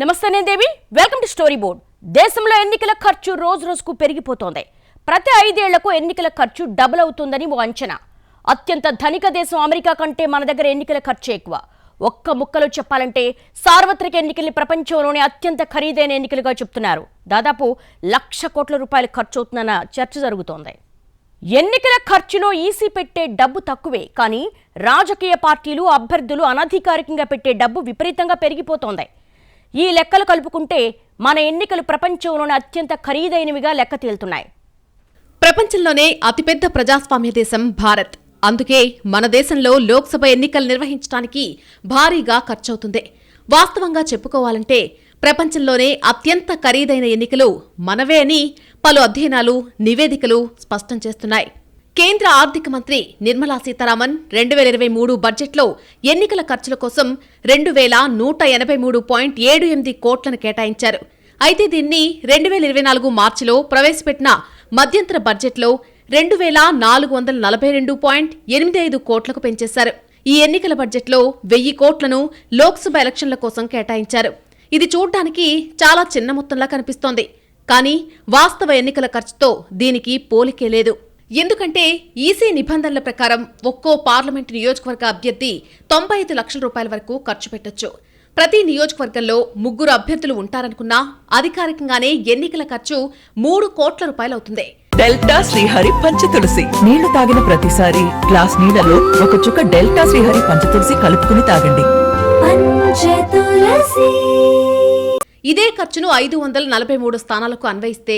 నమస్తే నేను Devi. Welcome to story board దేశంలో ఎన్నికల ఖర్చు రోజు రోజుకు పెరిగిపోతోంది. ప్రతి ఐదేళ్ళకు ఎన్నికల ఖర్చు డబుల్ అవుతుందని ఓ అంచనా. అత్యంత ధనిక దేశం అమెరికా కంటే మన దగ్గర ఎన్నికల ఖర్చు ఎక్కువ. ఒక్క ముక్కలో చెప్పాలంటే సార్వత్రిక ఎన్నికల్ని ప్రపంచంలోనే అత్యంత ఖరీదైన ఎన్నికలుగా చెప్తున్నారు. దాదాపు లక్ష కోట్ల రూపాయలు ఖర్చు అవుతుందన్న చర్చ జరుగుతోంది. ఎన్నికల ఖర్చులో ఈసీ పెట్టే డబ్బు తక్కువే కానీ రాజకీయ పార్టీలు అభ్యర్థులు అనధికారికంగా పెట్టే డబ్బు విపరీతంగా పెరిగిపోతోంది. ఈ లెక్కలు కలుపుకుంటే మన ఎన్నికలు ప్రపంచంలోనే అత్యంత ఖరీదైనవిగా లెక్క తేలుతున్నాయి. ప్రపంచంలోనే అతిపెద్ద ప్రజాస్వామ్య దేశం భారత్. అందుకే మన దేశంలో లోక్సభ ఎన్నికలు నిర్వహించడానికి భారీగా ఖర్చవుతుంది. వాస్తవంగా చెప్పుకోవాలంటే ప్రపంచంలోనే అత్యంత ఖరీదైన ఎన్నికలు మనవే అని పలు అధ్యయనాలు నివేదికలు స్పష్టం చేస్తున్నాయి. కేంద్ర ఆర్థిక మంత్రి నిర్మలా సీతారామన్ రెండు వేల ఇరవై మూడు బడ్జెట్లో ఎన్నికల ఖర్చుల కోసం రెండు వేల నూట ఎనభై మూడు పాయింట్ ఏడు ఎనిమిది కోట్లను కేటాయించారు. అయితే దీన్ని రెండు వేల ఇరవై నాలుగు మార్చిలో ప్రవేశపెట్టిన మధ్యంతర బడ్జెట్లో రెండు వేల నాలుగు వందల నలభై రెండు పాయింట్ ఎనిమిది ఐదు కోట్లకు పెంచేశారు. ఈ ఎన్నికల బడ్జెట్లో వెయ్యి కోట్లను లోక్సభ ఎలక్షన్ల కోసం కేటాయించారు. ఇది చూడ్డానికి చాలా చిన్న మొత్తంలా కనిపిస్తోంది. కానీ వాస్తవ ఎన్నికల ఖర్చుతో దీనికి పోలికే లేదు. ఎందుకంటే ఈసీ నిబంధనల ప్రకారం ఒక్కో పార్లమెంటు నియోజకవర్గ అభ్యర్థి తొంభై ఐదు లక్షల రూపాయల వరకు ఖర్చు పెట్టొచ్చు. ప్రతి నియోజకవర్గంలో ముగ్గురు అభ్యర్థులు ఉంటారనుకున్నా అధికారికంగానే ఎన్నికల ఖర్చు మూడు కోట్ల రూపాయలవుతుంది. డెల్టా శ్రీహరి పంచతులసి. నీళ్ళు తాగిన ప్రతిసారి గ్లాస్ నీళ్ళలో ఒక చుక్క డెల్టా శ్రీహరి పంచతులసి కలుపుకుని తాగండి. పంచతులసి. ఇదే ఖర్చును ఐదు వందల నలభై మూడు స్థానాలకు అన్వయిస్తే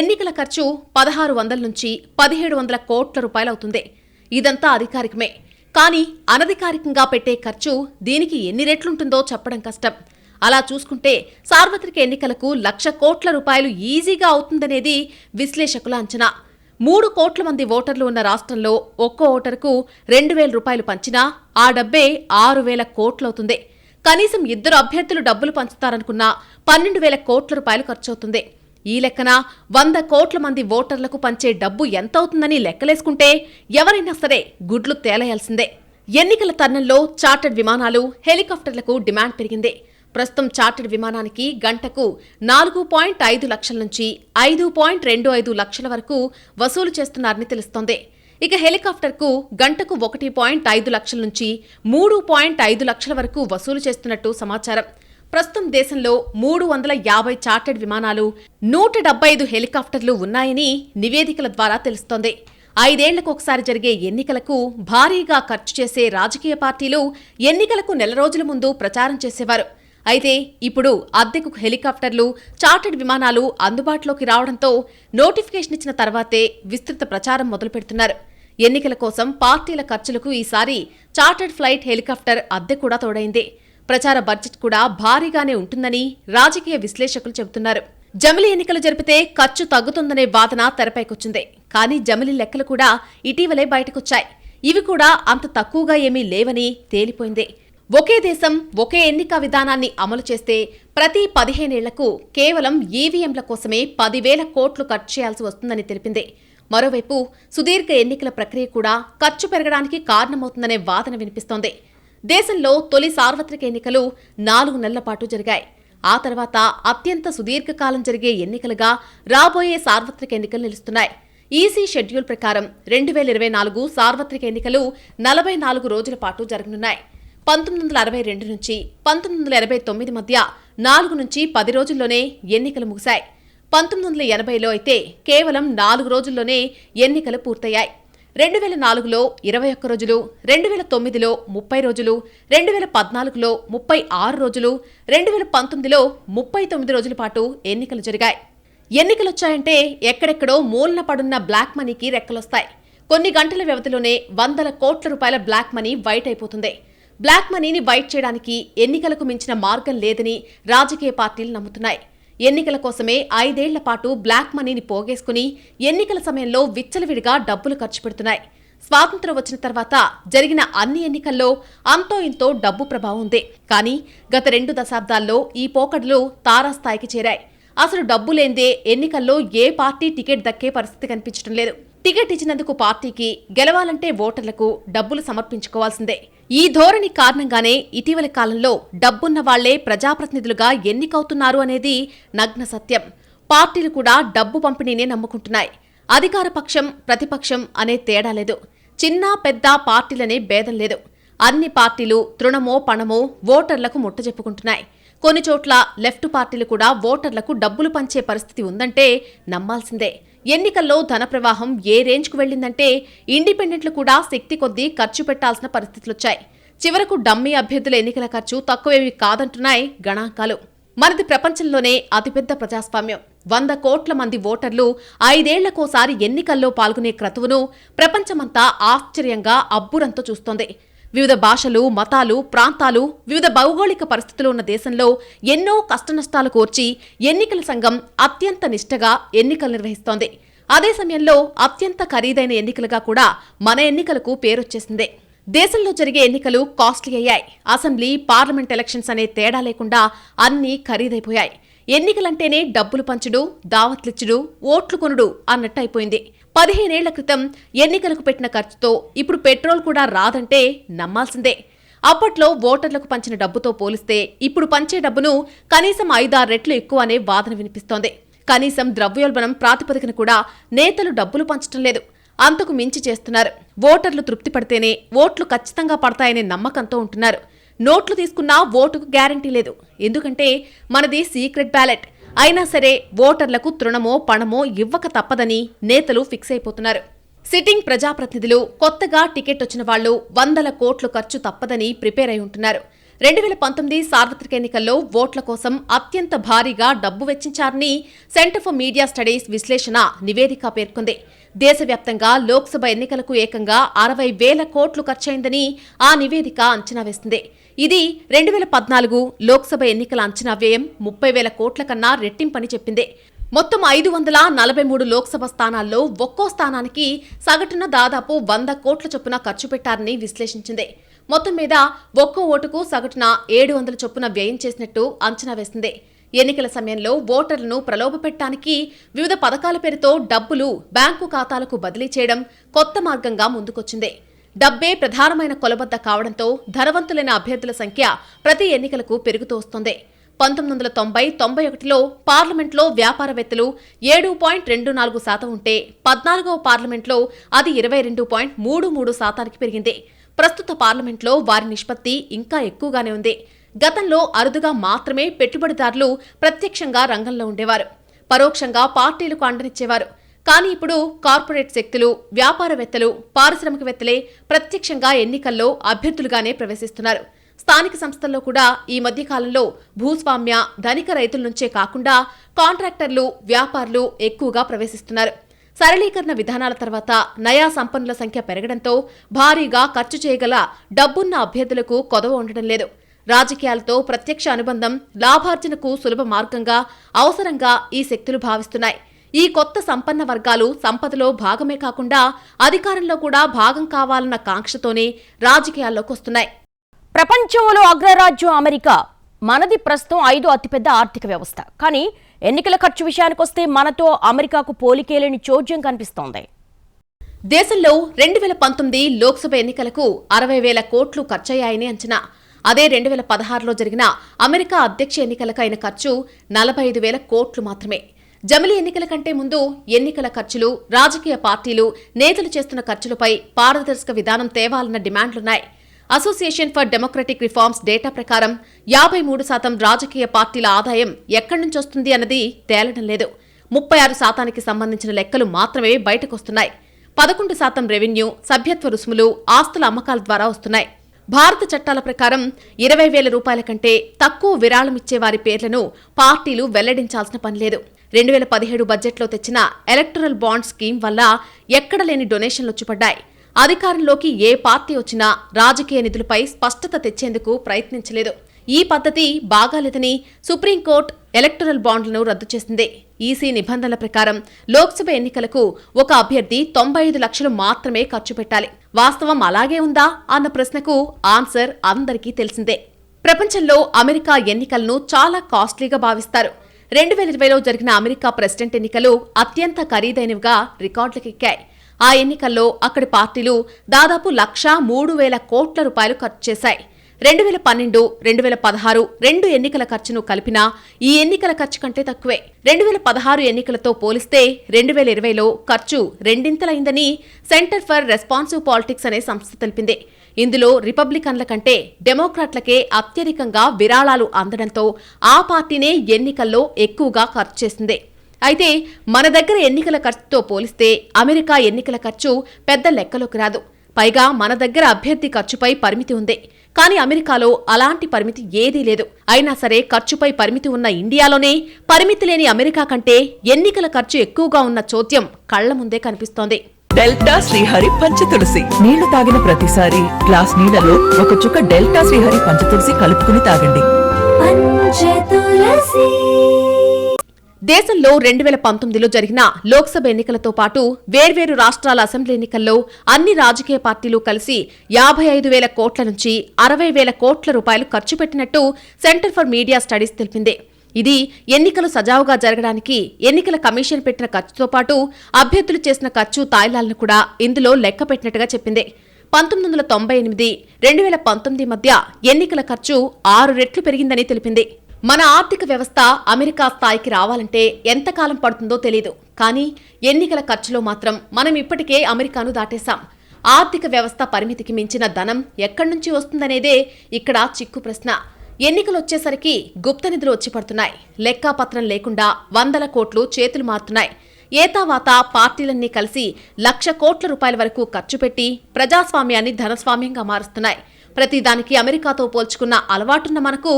ఎన్నికల ఖర్చు పదహారు వందల నుంచి పదిహేడు వందల కోట్ల రూపాయలవుతుంది. ఇదంతా అధికారికమే. కానీ అనధికారికంగా పెట్టే ఖర్చు దీనికి ఎన్ని రెట్లుంటుందో చెప్పడం కష్టం. అలా చూసుకుంటే సార్వత్రిక ఎన్నికలకు లక్ష కోట్ల రూపాయలు ఈజీగా అవుతుందనేది విశ్లేషకుల అంచనా. మూడు కోట్ల మంది ఓటర్లు ఉన్న రాష్ట్రంలో ఒక్కో ఓటరుకు రెండు వేల రూపాయలు పంచినా ఆ డబ్బే ఆరు వేల కోట్లవుతుంది. కనీసం ఇద్దరు అభ్యర్థులు డబ్బులు పంచుతారనుకున్నా పన్నెండు వేల కోట్ల రూపాయలు ఖర్చవుతుంది. ఈ లెక్కన వంద కోట్ల మంది ఓటర్లకు పంచే డబ్బు ఎంతవుతుందని లెక్కలేసుకుంటే ఎవరైనా సరే గుడ్లు తేలయాల్సిందే. ఎన్నికల తరుణంలో చార్టర్డ్ విమానాలు హెలికాప్టర్లకు డిమాండ్ పెరిగింది. ప్రస్తుతం చార్టర్డ్ విమానానికి గంటకు నాలుగు పాయింట్ ఐదు లక్షల నుంచి ఐదు పాయింట్ రెండు ఐదు లక్షల వరకు వసూలు చేస్తున్నారని తెలుస్తోంది. ఇక హెలికాప్టర్కు గంటకు ఒకటి పాయింట్ ఐదు లక్షల నుంచి మూడు పాయింట్ ఐదు లక్షల వరకు వసూలు చేస్తున్నట్టు సమాచారం. ప్రస్తుతం దేశంలో మూడు వందల యాభై చార్టెడ్ విమానాలు నూట డెబ్బై ఐదు హెలికాప్టర్లు ఉన్నాయని నివేదికల ద్వారా తెలుస్తోంది. ఐదేళ్ళకు ఒకసారి జరిగే ఎన్నికలకు భారీగా ఖర్చు చేసే రాజకీయ పార్టీలు ఎన్నికలకు నెల రోజుల ముందు ప్రచారం చేసేవారు. అయితే ఇప్పుడు అద్దెకు హెలికాప్టర్లు చార్టెడ్ విమానాలు అందుబాటులోకి రావడంతో నోటిఫికేషన్ ఇచ్చిన తర్వాతే విస్తృత ప్రచారం మొదలుపెడుతున్నారు. ఎన్నికల కోసం పార్టీల ఖర్చులకు ఈసారి చార్టర్డ్ ఫ్లైట్ హెలికాప్టర్ అద్దె కూడా తోడైంది. ప్రచార బడ్జెట్ కూడా భారీగానే ఉంటుందని రాజకీయ విశ్లేషకులు చెబుతున్నారు. జమిలి ఎన్నికలు జరిపితే ఖర్చు తగ్గుతుందనే వాదన తెరపైకొచ్చింది. కానీ జమిలి లెక్కలు కూడా ఇటీవలే బయటకొచ్చాయి. ఇవి కూడా అంత తక్కువగా ఏమీ లేవని తేలిపోయింది. ఒకే దేశం ఒకే ఎన్నిక విధానాన్ని అమలు చేస్తే ప్రతి పదిహేనేళ్ళకు కేవలం ఈవీఎంల కోసమే పదివేల కోట్లు ఖర్చు చేయాల్సి వస్తుందని తెలిపింది. మరోవైపు సుదీర్ఘ ఎన్నికల ప్రక్రియ కూడా ఖర్చు పెరగడానికి కారణమవుతుందనే వాదన వినిపిస్తోంది. దేశంలో తొలి సార్వత్రిక ఎన్నికలు నాలుగు నెలల పాటు జరిగాయి. ఆ తర్వాత అత్యంత సుదీర్ఘకాలం జరిగే ఎన్నికలుగా రాబోయే సార్వత్రిక ఎన్నికలు నిలుస్తున్నాయి. ఈసీ షెడ్యూల్ ప్రకారం రెండు వేల ఇరవై నాలుగు సార్వత్రిక ఎన్నికలు నలభై నాలుగు రోజుల పాటు జరగనున్నాయి. పంతొమ్మిది వందల అరవై రెండు నుంచి పంతొమ్మిది వందల ఎనభై తొమ్మిది మధ్య నాలుగు నుంచి పది రోజుల్లోనే ఎన్నికలు ముగిశాయి. పంతొమ్మిది వందల ఎనభైలో అయితే కేవలం నాలుగు రోజుల్లోనే ఎన్నికలు పూర్తయ్యాయి. రెండు వేల నాలుగులో ఇరవై ఒక్క రోజులు రెండు వేల తొమ్మిదిలో ముప్పై రోజులు రెండు వేల పద్నాలుగులో ముప్పై ఆరు రోజులు రెండు వేల పంతొమ్మిదిలో ముప్పై తొమ్మిది రోజుల పాటు ఎన్నికలు జరిగాయి. ఎన్నికలొచ్చాయంటే ఎక్కడెక్కడో మూలన పడున్న బ్లాక్ మనీకి రెక్కలొస్తాయి. కొన్ని గంటల వ్యవధిలోనే వందల కోట్ల రూపాయల బ్లాక్ మనీ వైట్ అయిపోతుంది. బ్లాక్ మనీని వైట్ చేయడానికి ఎన్నికలకు మించిన మార్గం లేదని రాజకీయ పార్టీలు నమ్ముతున్నాయి. ఎన్నికల కోసమే ఐదేళ్ళ పాటు బ్లాక్ మనీని పోగేసుకుని ఎన్నికల సమయంలో విచ్చలవిడిగా డబ్బులు ఖర్చు పెడుతున్నాయి. స్వాతంత్రం వచ్చిన తర్వాత జరిగిన అన్ని ఎన్నికల్లో అంతో ఇంతో డబ్బు ప్రభావం ఉంది. కానీ గత రెండు దశాబ్దాల్లో ఈ పోకడలు తారాస్థాయికి చేరాయి. అసలు డబ్బు లేందే ఎన్నికల్లో ఏ పార్టీ టికెట్ దక్కే పరిస్థితి కనిపించడం లేదు. టికెట్ ఇచ్చినందుకు పార్టీకి గెలవాలంటే ఓటర్లకు డబ్బులు సమర్పించుకోవాల్సిందే. ఈ ధోరణి కారణంగానే ఇటీవలి కాలంలో డబ్బున్న వాళ్ళే ప్రజాప్రతినిధులుగా ఎన్నికవుతున్నారు అనేది నగ్న సత్యం. పార్టీలు కూడా డబ్బు పంపిణీనే నమ్ముకుంటున్నాయి. అధికార పక్షం ప్రతిపక్షం అనే తేడా లేదు. చిన్న పెద్ద పార్టీలనే భేదం లేదు. అన్ని పార్టీలు తృణమో పణమో ఓటర్లకు ముట్టజెప్పుకుంటున్నాయి కొన్ని చోట్ల లెఫ్ట్ పార్టీలు కూడా ఓటర్లకు డబ్బులు పంచే పరిస్థితి ఉందంటే నమ్మాల్సిందే. ఎన్నికల్లో ధన ప్రవాహం ఏ రేంజ్కు వెళ్ళిందంటే ఇండిపెండెంట్లు కూడా శక్తి కొద్దీ ఖర్చు పెట్టాల్సిన పరిస్థితులొచ్చాయి చివరకు డమ్మీ అభ్యర్థుల ఎన్నికల ఖర్చు తక్కువేవి కాదంటున్నాయి గణాంకాలు. మనది ప్రపంచంలోనే అతిపెద్ద ప్రజాస్వామ్యం. వంద కోట్ల మంది ఓటర్లు ఐదేళ్ళకోసారి ఎన్నికల్లో పాల్గొనే క్రతువును ప్రపంచమంతా ఆశ్చర్యంగా అబ్బురంతో చూస్తోంది. వివిధ భాషలు మతాలు ప్రాంతాలు వివిధ భౌగోళిక పరిస్థితులు ఉన్న దేశంలో ఎన్నో కష్టనష్టాలు కోర్చి ఎన్నికల సంఘం అత్యంత నిష్టగా ఎన్నికలు నిర్వహిస్తోంది. అదే సమయంలో అత్యంత ఖరీదైన ఎన్నికలుగా కూడా మన ఎన్నికలకు పేరొచ్చేసిందే. దేశంలో జరిగే ఎన్నికలు కాస్ట్లీ అయ్యాయి. అసెంబ్లీ పార్లమెంట్ ఎలక్షన్స్ అనే తేడా లేకుండా అన్నీ ఖరీదైపోయాయి. ఎన్నికలంటేనే డబ్బులు పంచుడు దావత్లిచ్చుడు ఓట్లు కొనుడు అన్నట్టు అయిపోయింది. పదిహేనేళ్ళ క్రితం ఎన్నికలకు పెట్టిన ఖర్చుతో ఇప్పుడు పెట్రోల్ కూడా రాదంటే నమ్మాల్సిందే. అప్పట్లో ఓటర్లకు పంచిన డబ్బుతో పోలిస్తే ఇప్పుడు పంచే డబ్బును కనీసం ఐదారు రెట్లు ఎక్కువ అనే వాదన వినిపిస్తోంది. కనీసం ద్రవ్యోల్బణం ప్రాతిపదికన కూడా నేతలు డబ్బులు పంచటం లేదు. అంతకు మించి చేస్తున్నారు. ఓటర్లు తృప్తి పడితేనే ఓట్లు ఖచ్చితంగా పడతాయనే నమ్మకంతో ఉంటున్నారు. నోట్లు తీసుకున్నా ఓటుకు గ్యారంటీ లేదు. ఎందుకంటే మనది సీక్రెట్ బ్యాలెట్. అయినా సరే ఓటర్లకు తృణమో పణమో ఇవ్వక తప్పదని నేతలు ఫిక్స్ అయిపోతున్నారు. సిట్టింగ్ ప్రజాప్రతినిధులు కొత్తగా టికెట్ వచ్చిన వాళ్ళు వందల కోట్లు ఖర్చు తప్పదని ప్రిపేర్ అయి ఉంటున్నారు. రెండు వేల పంతొమ్మిది సార్వత్రిక ఎన్నికల్లో ఓట్ల కోసం అత్యంత భారీగా డబ్బు వెచ్చించారని సెంటర్ ఫర్ మీడియా స్టడీస్ విశ్లేషణ నివేదిక పేర్కొంది. దేశవ్యాప్తంగా లోక్సభ ఎన్నికలకు ఏకంగా అరవై వేల కోట్లు ఖర్చయిందని ఆ నివేదిక అంచనా వేస్తుంది. ఇది రెండు వేల పద్నాలుగు లోక్సభ ఎన్నికల అంచనా వ్యయం ముప్పై వేల కోట్ల కన్నా రెట్టింపని చెప్పింది. మొత్తం ఐదు వందల నలభై మూడు లోక్సభ స్థానాల్లో ఒక్కో స్థానానికి సగటున దాదాపు వంద కోట్ల చొప్పున ఖర్చు పెట్టారని విశ్లేషించింది. మొత్తం మీద ఒక్కో ఓటుకు సగటున ఏడు వందల చొప్పున వ్యయం చేసినట్టు అంచనా వేసింది. ఎన్నికల సమయంలో ఓటర్లను ప్రలోభపెట్టడానికి వివిధ పథకాల పేరుతో డబ్బులు బ్యాంకు ఖాతాలకు బదిలీ చేయడం కొత్త మార్గంగా ముందుకొచ్చింది. డబ్బే ప్రధానమైన కొలబద్ద కావడంతో ధనవంతులైన అభ్యర్థుల సంఖ్య ప్రతి ఎన్నికలకు పెరుగుతూస్తుంది పంతొమ్మిది వందల తొంభై తొంభై ఒకటిలో పార్లమెంట్లో వ్యాపారవేత్తలు ఏడు పాయింట్ రెండు నాలుగు శాతం ఉంటే పద్నాలుగవ పార్లమెంట్లో అది ఇరవై రెండు పాయింట్ మూడు మూడు శాతానికి పెరిగింది. ప్రస్తుత పార్లమెంట్లో వారి నిష్పత్తి ఇంకా ఎక్కువగానే ఉంది. గతంలో అరుదుగా మాత్రమే పెట్టుబడిదారులు ప్రత్యక్షంగా రంగంలో ఉండేవారు. పరోక్షంగా పార్టీలకు అండనిచ్చేవారు. కానీ ఇప్పుడు కార్పొరేట్ శక్తులు వ్యాపారవేత్తలు పారిశ్రామికవేత్తలే ప్రత్యక్షంగా ఎన్నికల్లో అభ్యర్థులుగానే ప్రవేశిస్తున్నారు. స్థానిక సంస్థల్లో కూడా ఈ మధ్యకాలంలో భూస్వామ్య ధనిక రైతుల నుంచే కాకుండా కాంట్రాక్టర్లు వ్యాపారులు ఎక్కువగా ప్రవేశిస్తున్నారు. సరళీకరణ విధానాల తర్వాత నయా సంపన్నుల సంఖ్య పెరగడంతో భారీగా ఖర్చు చేయగల డబ్బున్న అభ్యర్థులకు కొదవ ఉండడం లేదు. రాజకీయాలతో ప్రత్యక్ష అనుబంధం లాభార్జనకు సులభ మార్గంగా అవసరంగా ఈ శక్తులు భావిస్తున్నాయి. ఈ కొత్త సంపన్న వర్గాలు సంపదలో భాగమే కాకుండా అధికారంలో కూడా భాగం కావాలన్న కాంక్షతోనే రాజకీయాల్లోకి వస్తున్నాయి. ప్రపంచంలో అగ్రరాజ్యం అమెరికా. మనది ప్రస్తుతం ఐదో అతిపెద్ద ఆర్థిక వ్యవస్థ. కానీ ఎన్నికల ఖర్చు విషయానికొస్తే మనతో అమెరికాకు పోలికేలేని చోద్యం కనిపిస్తోంది. దేశంలో రెండు వేల పంతొమ్మిది లోక్సభ ఎన్నికలకు అరవై వేల కోట్లు ఖర్చయ్యాయని అంచనా. అదే రెండు వేల పదహారులో జరిగిన అమెరికా అధ్యక్ష ఎన్నికలకు అయిన ఖర్చు నలభై ఐదు వేల కోట్లు మాత్రమే. జమిలి ఎన్నికల కంటే ముందు ఎన్నికల ఖర్చులు రాజకీయ పార్టీలు నేతలు చేస్తున్న ఖర్చులపై పారదర్శక విధానం తేవాలన్న డిమాండ్లున్నాయి. Association for democratic reforms data ప్రకారం యాభై మూడు శాతం రాజకీయ పార్టీల ఆదాయం ఎక్కడి నుంచి వస్తుంది అన్నది తేలడం లేదు. ముప్పై ఆరు శాతానికి సంబంధించిన లెక్కలు మాత్రమే బయటకొస్తున్నాయి. పదకొండు శాతం రెవెన్యూ సభ్యత్వ రుసుములు ఆస్తుల అమ్మకాల ద్వారా వస్తున్నాయి. భారత చట్టాల ప్రకారం ఇరవై వేల రూపాయల కంటే తక్కువ విరాళం ఇచ్చే వారి పేర్లను పార్టీలు వెల్లడించాల్సిన పనిలేదు రెండు వేల పదిహేడు బడ్జెట్లో తెచ్చిన ఎలక్టరల్ బాండ్ స్కీమ్ వల్ల ఎక్కడ లేని డొనేషన్లు వచ్చిపడ్డాయి. అధికారంలోకి ఏ పార్టీ వచ్చినా రాజకీయ నిధులపై స్పష్టత తెచ్చేందుకు ప్రయత్నించలేదు. ఈ పద్ధతి బాగాలేదని సుప్రీంకోర్టు ఎలక్టరల్ బాండ్లను రద్దు చేసింది. ఈసీ నిబంధనల ప్రకారం లోక్సభ ఎన్నికలకు ఒక అభ్యర్థి తొంభై ఐదు లక్షలు మాత్రమే ఖర్చు పెట్టాలి. వాస్తవం అలాగే ఉందా అన్న ప్రశ్నకు ఆన్సర్ అందరికీ తెలిసిందే. ప్రపంచంలో అమెరికా ఎన్నికలను చాలా కాస్ట్లీగా భావిస్తారు. రెండు వేల ఇరవైలో జరిగిన అమెరికా ప్రెసిడెంట్ ఎన్నికలు అత్యంత ఖరీదైనవిగా రికార్డులకెక్కాయి ఆ ఎన్నికల్లో అక్కడి పార్టీలు దాదాపు లక్షా మూడు వేల కోట్ల రూపాయలు ఖర్చు చేశాయి. రెండు వేల పన్నెండు రెండు వేల పదహారు రెండు ఎన్నికల ఖర్చును కలిపినా ఈ ఎన్నికల ఖర్చు కంటే తక్కువే. రెండు వేల పదహారు ఎన్నికలతో పోలిస్తే రెండు వేల ఇరవైలో ఖర్చు రెండింతలైందని సెంటర్ ఫర్ రెస్పాన్సివ్ పాలిటిక్స్ అనే సంస్థ తెలిపింది. ఇందులో రిపబ్లికన్ల కంటే డెమోక్రాట్లకే అత్యధికంగా విరాళాలు అందడంతో ఆ పార్టీనే ఎన్నికల్లో ఎక్కువగా ఖర్చు చేసింది. అయితే మన దగ్గర ఎన్నికల ఖర్చుతో పోలిస్తే అమెరికా ఎన్నికల ఖర్చు పెద్ద లెక్కలోకి రాదు. పైగా మన దగ్గర అభ్యర్థి ఖర్చుపై పరిమితి ఉంది. కానీ అమెరికాలో అలాంటి పరిమితి ఏదీ లేదు. అయినా సరే ఖర్చుపై పరిమితి ఉన్న ఇండియాలోనే పరిమితి లేని అమెరికా కంటే ఎన్నికల ఖర్చు ఎక్కువగా ఉన్న చోద్యం కళ్ళ ముందే కనిపిస్తోంది. డెల్టా శ్రీహరి పంచతులసి. నీళ్ళు తాగిన ప్రతిసారి గ్లాస్ నీళ్ళలో ఒక చుక్క డెల్టా శ్రీహరి పంచతులసి కలుపుకుని తాగండి. పంచతులసి. దేశంలో రెండు వేల పంతొమ్మిదిలో జరిగిన లోక్సభ ఎన్నికలతో పాటు వేర్వేరు రాష్ట్రాల అసెంబ్లీ ఎన్నికల్లో అన్ని రాజకీయ పార్టీలు కలిసి యాభై ఐదు వేల కోట్ల నుంచి అరవై వేల కోట్ల రూపాయలు ఖర్చు పెట్టినట్టు సెంటర్ ఫర్ మీడియా స్టడీస్ తెలిపింది. ఇది ఎన్నికలు సజావుగా జరగడానికి ఎన్నికల కమిషన్ పెట్టిన ఖర్చుతో పాటు అభ్యర్థులు చేసిన ఖర్చు తాయిలాలను కూడా ఇందులో లెక్క పెట్టినట్టుగా చెప్పింది. పంతొమ్మిది వందల తొంభై ఎనిమిది రెండు వేల పంతొమ్మిది మధ్య ఎన్నికల ఖర్చు ఆరు రెట్లు పెరిగిందని తెలిపింది. మన ఆర్థిక వ్యవస్థ అమెరికా స్థాయికి రావాలంటే ఎంతకాలం పడుతుందో తెలీదు. కానీ ఎన్నికల ఖర్చులో మాత్రం మనం ఇప్పటికే అమెరికాను దాటేశాం. ఆర్థిక వ్యవస్థ పరిమితికి మించిన ధనం ఎక్కడి నుంచి వస్తుందనేదే ఇక్కడ చిక్కు ప్రశ్న. ఎన్నికలు వచ్చేసరికి గుప్త నిధులు వచ్చి పడుతున్నాయి. లెక్కాపత్రం లేకుండా వందల కోట్లు చేతులు మారుతున్నాయి. ఏతావాత పార్టీలన్నీ కలిసి లక్ష కోట్ల రూపాయల వరకు ఖర్చు పెట్టి ప్రజాస్వామ్యాన్ని ధనస్వామ్యంగా మారుస్తున్నాయి. ప్రతిదానికి అమెరికాతో పోల్చుకున్న అలవాటున్న మనకు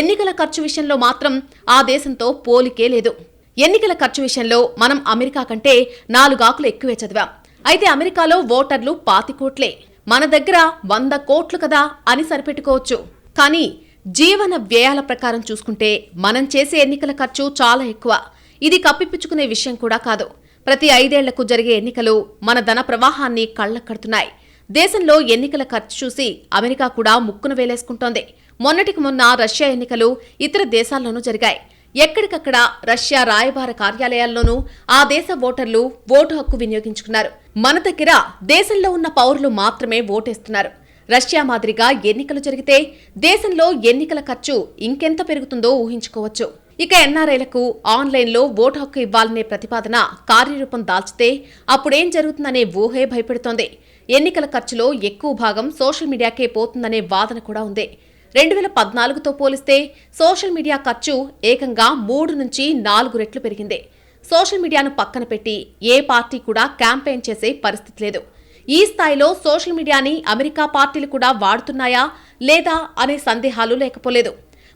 ఎన్నికల ఖర్చు విషయంలో మాత్రం ఆ దేశంతో పోలికే లేదు. ఎన్నికల ఖర్చు విషయంలో మనం అమెరికా కంటే నాలుగాకులు ఎక్కువే చదివాం. అయితే అమెరికాలో ఓటర్లు పాతి కోట్లే. మన దగ్గర వంద కోట్లు కదా అని సరిపెట్టుకోవచ్చు. కానీ జీవన వ్యయాల ప్రకారం చూసుకుంటే మనం చేసే ఎన్నికల ఖర్చు చాలా ఎక్కువ. ఇది కప్పిపుచ్చుకునే విషయం కూడా కాదు. ప్రతి ఐదేళ్ళకు జరిగే ఎన్నికలు మన ధన ప్రవాహాన్ని కళ్ళకడుతున్నాయి దేశంలో ఎన్నికల ఖర్చు చూసి అమెరికా కూడా ముక్కును వేలేసుకుంటోంది. మొన్నటికి మొన్న రష్యా ఎన్నికలు ఇతర దేశాల్లోనూ జరిగాయి. ఎక్కడికక్కడ రష్యా రాయబార కార్యాలయాల్లోనూ ఆ దేశ ఓటర్లు ఓటు హక్కు వినియోగించుకున్నారు. మన దగ్గర దేశంలో ఉన్న పౌరులు మాత్రమే ఓటేస్తున్నారు. రష్యా మాదిరిగా ఎన్నికలు జరిగితే దేశంలో ఎన్నికల ఖర్చు ఇంకెంత పెరుగుతుందో ఊహించుకోవచ్చు. ఇక ఎన్ఆర్ఐలకు ఆన్లైన్లో ఓటు హక్కు ఇవ్వాలనే ప్రతిపాదన కార్యరూపం దాల్చితే అప్పుడేం జరుగుతుందనే ఊహే భయపెడుతోంది. ఎన్నికల ఖర్చులో ఎక్కువ భాగం సోషల్ మీడియాకే పోతుందనే వాదన కూడా ఉంది. రెండు వేల పద్నాలుగుతో పోలిస్తే సోషల్ మీడియా ఖర్చు ఏకంగా మూడు నుంచి నాలుగు రెట్లు పెరిగింది. సోషల్ మీడియాను పక్కన పెట్టి ఏ పార్టీ కూడా క్యాంపెయిన్ చేసే పరిస్థితి లేదు. ఈ స్థాయిలో సోషల్ మీడియాని అమెరికా పార్టీలు కూడా వాడుతున్నాయా లేదా అనే సందేహాలు లేకపోలేదు.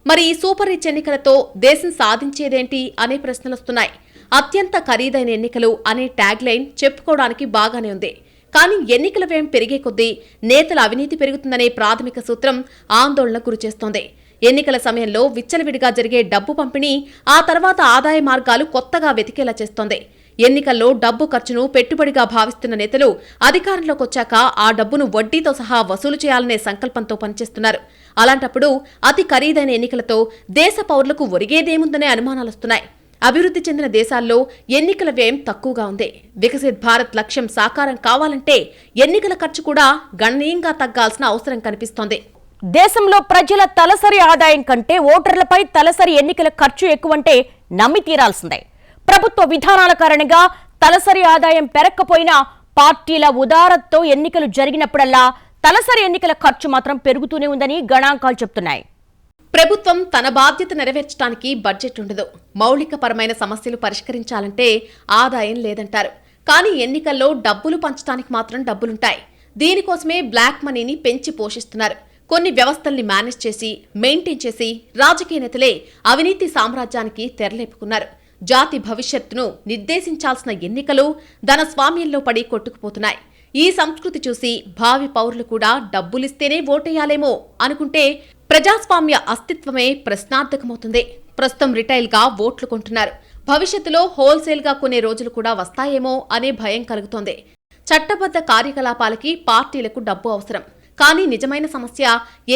మరి ఈ సూపర్ రిచ్ ఎన్నికలతో దేశం సాధించేదేంటి అనే ప్రశ్నలొస్తున్నాయి అత్యంత ఖరీదైన ఎన్నికలు అనే ట్యాగ్ లైన్ చెప్పుకోవడానికి బాగానే ఉంది. కానీ ఎన్నికల వ్యయం పెరిగే కొద్దీ నేతల అవినీతి పెరుగుతుందనే ప్రాథమిక సూత్రం ఆందోళన గురిచేస్తోంది. ఎన్నికల సమయంలో విచ్చలవిడిగా జరిగే డబ్బు పంపిణీ ఆ తర్వాత ఆదాయ మార్గాలు కొత్తగా వెతికేలా చేస్తోంది. ఎన్నికల్లో డబ్బు ఖర్చును పెట్టుబడిగా భావిస్తున్న నేతలు అధికారంలోకి వచ్చాక ఆ డబ్బును వడ్డీతో సహా వసూలు చేయాలనే సంకల్పంతో పనిచేస్తున్నారు. అలాంటప్పుడు అతి ఖరీదైన ఎన్నికలతో దేశ పౌరులకు ఒరిగేదేముందనే అనుమానాలొస్తున్నాయి అభివృద్ధి చెందిన దేశాల్లో ఎన్నికల వ్యయం తక్కువగా ఉంది. వికసిత్ భారత్ లక్ష్యం సాకారం కావాలంటే ఎన్నికల ఖర్చు కూడా గణనీయంగా తగ్గాల్సిన అవసరం కనిపిస్తోంది. దేశంలో ప్రజల తలసరి ఆదాయం కంటే ఓటర్లపై తలసరి ఎన్నికల ఖర్చు ఎక్కువంటే నమ్మి తీరాల్సిందే. ప్రభుత్వ విధానాల కారణంగా తలసరి ఆదాయం పెరక్కపోయినా పార్టీల ఉదారతతో ఎన్నికలు జరిగినప్పుడల్లా తలసరి ఎన్నికల ఖర్చు మాత్రం పెరుగుతూనే ఉందని గణాంకాలు చెప్తున్నాయి. ప్రభుత్వం తన బాధ్యత నెరవేర్చడానికి బడ్జెట్ ఉండదు. మౌలికపరమైన సమస్యలు పరిష్కరించాలంటే ఆదాయం లేదంటారు. కానీ ఎన్నికల్లో డబ్బులు పంచడానికి మాత్రం డబ్బులుంటాయి. దీనికోసమే బ్లాక్ మనీని పెంచి పోషిస్తున్నారు. కొన్ని వ్యవస్థల్ని మేనేజ్ చేసి మెయింటైన్ చేసి రాజకీయ నేతలే అవినీతి సామ్రాజ్యానికి తెరలేపుకున్నారు. జాతి భవిష్యత్తును నిర్దేశించాల్సిన ఎన్నికలు ధన స్వామ్యంలో పడి కొట్టుకుపోతున్నాయి. ఈ సంస్కృతి చూసి భావి పౌరులు కూడా డబ్బులిస్తేనే ఓటేయాలేమో అనుకుంటే ప్రజాస్వామ్య అస్తిత్వమే ప్రశ్నార్థకమవుతుంది. ప్రస్తుతం రిటైల్గా ఓట్లు కొంటున్నారు. భవిష్యత్తులో హోల్సేల్గా కొనే రోజులు కూడా వస్తాయేమో అనే భయం కలుగుతోంది. చట్టబద్ధ కార్యకలాపాలకి పార్టీలకు డబ్బు అవసరం. కానీ నిజమైన సమస్య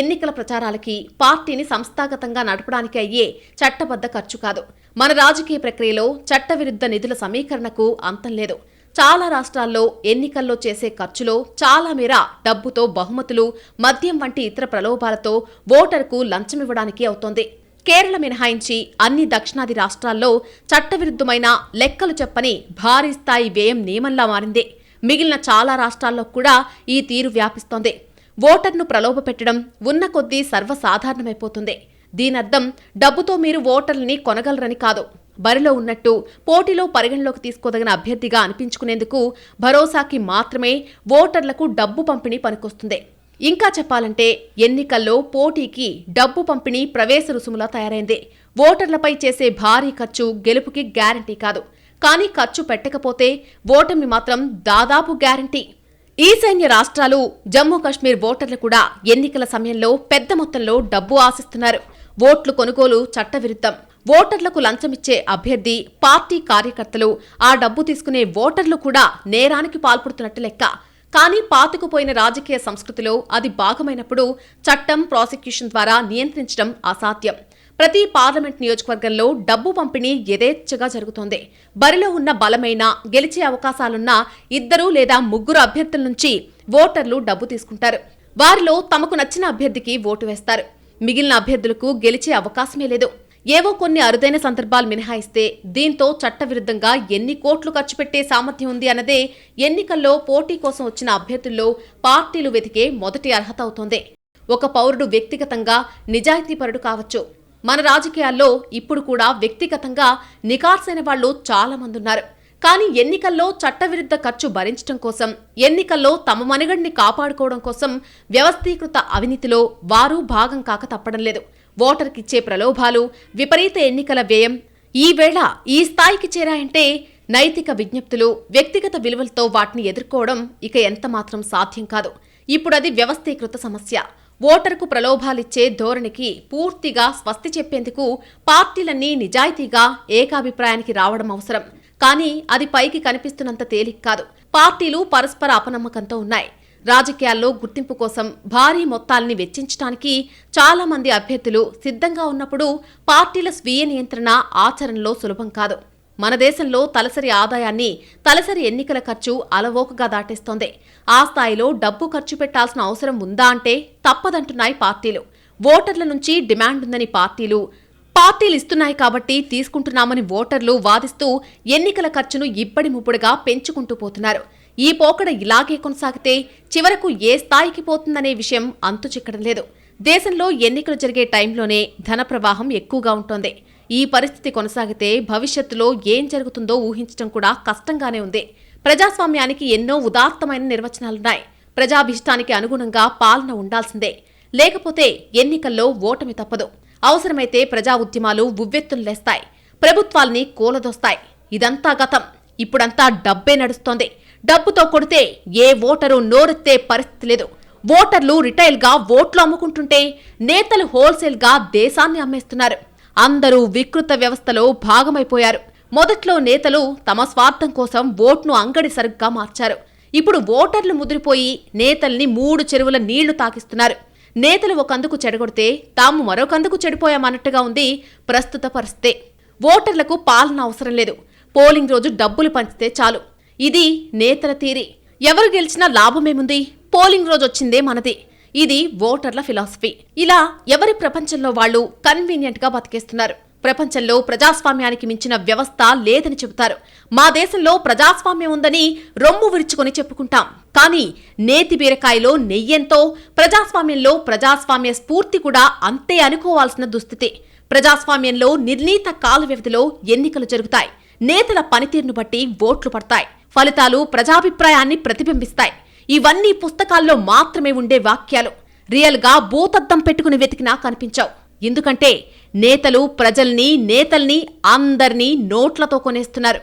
ఎన్నికల ప్రచారాలకి పార్టీని సంస్థాగతంగా నడపడానికి అయ్యే చట్టబద్ధ ఖర్చు కాదు. మన రాజకీయ ప్రక్రియలో చట్టవిరుద్ధ నిధుల సమీకరణకు అంతం లేదు. చాలా రాష్ట్రాల్లో ఎన్నికల్లో చేసే ఖర్చులో చాలా మేర డబ్బుతో బహుమతులు మద్యం వంటి ఇతర ప్రలోభాలతో ఓటర్కు లంచమివ్వడానికి అవుతోంది. కేరళ మినహాయించి అన్ని దక్షిణాది రాష్ట్రాల్లో చట్టవిరుద్ధమైన లెక్కలు చెప్పని భారీ స్థాయి వ్యయం నియమంలా మారింది. మిగిలిన చాలా రాష్ట్రాల్లో కూడా ఈ తీరు వ్యాపిస్తోంది. ఓటర్ను ప్రలోభపెట్టడం ఉన్న కొద్దీ సర్వసాధారణమైపోతుంది. దీనర్థం డబ్బుతో మీరు ఓటర్లని కొనగలరని కాదు. బరిలో ఉన్నట్టు పోటీలో పరిగణలోకి తీసుకోదగిన అభ్యర్థిగా అనిపించుకునేందుకు భరోసాకి మాత్రమే ఓటర్లకు డబ్బు పంపిణీ పనికొస్తుంది. ఇంకా చెప్పాలంటే ఎన్నికల్లో పోటీకి డబ్బు పంపిణీ ప్రవేశ రుసుములా తయారైంది. ఓటర్లపై చేసే భారీ ఖర్చు గెలుపుకి గ్యారంటీ కాదు. కానీ ఖర్చు పెట్టకపోతే ఓటమి మాత్రం దాదాపు గ్యారంటీ. ఈశాన్య రాష్ట్రాలు జమ్మూ కాశ్మీర్ ఓటర్లు కూడా ఎన్నికల సమయంలో పెద్ద మొత్తంలో డబ్బు ఆశిస్తున్నారు. ఓట్లు కొనుగోలు చట్టవిరుద్ధం. ఓటర్లకు లంచమిచ్చే అభ్యర్థి పార్టీ కార్యకర్తలు ఆ డబ్బు తీసుకునే ఓటర్లు కూడా నేరానికి పాల్పడుతున్నట్టు లెక్క. కానీ పాతుకుపోయిన రాజకీయ సంస్కృతిలో అది భాగమైనప్పుడు చట్టం ప్రాసిక్యూషన్ ద్వారా నియంత్రించడం అసాధ్యం. ప్రతి పార్లమెంట్ నియోజకవర్గంలో డబ్బు పంపిణీ యథేచ్ఛగా జరుగుతోంది. బరిలో ఉన్న బలమైన గెలిచే అవకాశాలున్న ఇద్దరు లేదా ముగ్గురు అభ్యర్థుల నుంచి ఓటర్లు డబ్బు తీసుకుంటారు. వారిలో తమకు నచ్చిన అభ్యర్థికి ఓటు వేస్తారు. మిగిలిన అభ్యర్థులకు గెలిచే అవకాశమే లేదు. ఏవో కొన్ని అరుదైన సందర్భాలు మినహాయిస్తే దీంతో చట్టవిరుద్ధంగా ఎన్ని కోట్లు ఖర్చు పెట్టే సామర్థ్యం ఉంది అన్నదే ఎన్నికల్లో పోటీ కోసం వచ్చిన అభ్యర్థుల్లో పార్టీలు వెతికే మొదటి అర్హత అవుతోంది. ఒక పౌరుడు వ్యక్తిగతంగా నిజాయితీపరుడు కావచ్చు. మన రాజకీయాల్లో ఇప్పుడు కూడా వ్యక్తిగతంగా నికార్సైన వాళ్ళు చాలా మంది ఉన్నారు కానీ ఎన్నికల్లో చట్టవిరుద్ధ ఖర్చు భరించడం కోసం ఎన్నికల్లో తమ మనుగడిని కాపాడుకోవడం కోసం వ్యవస్థీకృత అవినీతిలో వారు భాగం కాక తప్పడం లేదు. ఓటర్కిచ్చే ప్రలోభాలు విపరీత ఎన్నికల వ్యయం ఈ వేళ ఈ స్థాయికి చేరాయంటే నైతిక విజ్ఞప్తులు వ్యక్తిగత విలువలతో వాటిని ఎదుర్కోవడం ఇక ఎంతమాత్రం సాధ్యం కాదు. ఇప్పుడది వ్యవస్థీకృత సమస్య. ఓటరుకు ప్రలోభాలిచ్చే ధోరణికి పూర్తిగా స్వస్తి చెప్పేందుకు పార్టీలన్నీ నిజాయితీగా ఏకాభిప్రాయానికి రావడం అవసరం. కానీ అది పైకి కనిపిస్తున్నంత తేలిక కాదు. పార్టీలు పరస్పర అపనమ్మకంతో ఉన్నాయి. రాజకీయాల్లో గుర్తింపు కోసం భారీ మొత్తాల్ని వెచ్చించడానికి చాలా మంది అభ్యర్థులు సిద్ధంగా ఉన్నప్పుడు పార్టీల స్వీయ నియంత్రణ ఆచరణలో సులభం కాదు. మన దేశంలో తలసరి ఆదాయాన్ని తలసరి ఎన్నికల ఖర్చు అలవోకగా దాటేస్తోంది. ఆ స్థాయిలో డబ్బు ఖర్చు పెట్టాల్సిన అవసరం ఉందా అంటే తప్పదంటున్నాయి పార్టీలు. ఓటర్ల నుంచి డిమాండ్ ఉందని పార్టీలు. పార్టీలు ఇస్తున్నాయి కాబట్టి తీసుకుంటున్నామని ఓటర్లు వాదిస్తూ ఎన్నికల ఖర్చును ఇబ్బడి ముప్పుడుగా పెంచుకుంటూ పోతున్నారు. ఈ పోకడ ఇలాగే కొనసాగితే చివరకు ఏ స్థాయికి పోతుందనే విషయం అంతు చిక్కడం లేదు. దేశంలో ఎన్నికలు జరిగే టైంలోనే ధన ప్రవాహం ఎక్కువగా ఉంటోంది. ఈ పరిస్థితి కొనసాగితే భవిష్యత్తులో ఏం జరుగుతుందో ఊహించడం కూడా కష్టంగానే ఉంది. ప్రజాస్వామ్యానికి ఎన్నో ఉదాత్తమైన నిర్వచనాలున్నాయి. ప్రజాభిష్టానికి అనుగుణంగా పాలన ఉండాల్సిందే. లేకపోతే ఎన్నికల్లో ఓటమి తప్పదు. అవసరమైతే ప్రజా ఉద్యమాలు ఉవ్వెత్తులు లేస్తాయి. ప్రభుత్వాల్ని కూలదోస్తాయి. ఇదంతా గతం. ఇప్పుడంతా డబ్బే నడుస్తోంది. డబ్బుతో కొడితే ఏ ఓటరు నోరెత్తే పరిస్థితి లేదు. ఓటర్లు రిటైల్గా ఓట్లు అమ్ముకుంటుంటే నేతలు హోల్సేల్గా దేశాన్ని అమ్మేస్తున్నారు. అందరూ వికృత వ్యవస్థలో భాగమైపోయారు. మొదట్లో నేతలు తమ స్వార్థం కోసం ఓట్ను అంగడి సరుగ్గా మార్చారు. ఇప్పుడు ఓటర్లు ముదిరిపోయి నేతల్ని మూడు చెరువుల నీళ్ళు తాకిస్తున్నారు. నేతలు ఒకందుకు చెడగొడితే తాము మరొకందుకు చెడిపోయామన్నట్టుగా ఉంది ప్రస్తుత పరిస్థితి. ఓటర్లకు పాలన అవసరం లేదు. పోలింగ్ రోజు డబ్బులు పంచితే చాలు. ఇది నేతల తీరి. ఎవరు గెలిచినా లాభమేముంది? పోలింగ్ రోజు వచ్చిందే మనది. ఇది ఓటర్ల ఫిలాసఫీ. ఇలా ఎవరి ప్రపంచంలో వాళ్ళు కన్వీనియంట్గా బతికేస్తున్నారు? ప్రపంచంలో ప్రజాస్వామ్యానికి మించిన వ్యవస్థ లేదని చెబుతారు. మా దేశంలో ప్రజాస్వామ్యం ఉందని రొమ్ము విరుచుకొని చెప్పుకుంటాం. కానీ నేతి బీరకాయలో నెయ్యంతో ప్రజాస్వామ్యంలో ప్రజాస్వామ్య స్ఫూర్తి కూడా అంతే అనుకోవాల్సిన దుస్థితి. ప్రజాస్వామ్యంలో నిర్ణీత కాల వ్యవధిలో ఎన్నికలు జరుగుతాయి. నేతల పనితీరును బట్టి ఓట్లు పడతాయి. ఫలితాలు ప్రజాభిప్రాయాన్ని ప్రతిబింబిస్తాయి. ఇవన్నీ పుస్తకాల్లో మాత్రమే ఉండే వాక్యాలు. రియల్గా భూతద్దం పెట్టుకుని వెతికినా కనిపించావు ఎందుకంటే నేతలు ప్రజల్ని నేతల్ని అందర్నీ నోట్లతో కొనేస్తున్నారు.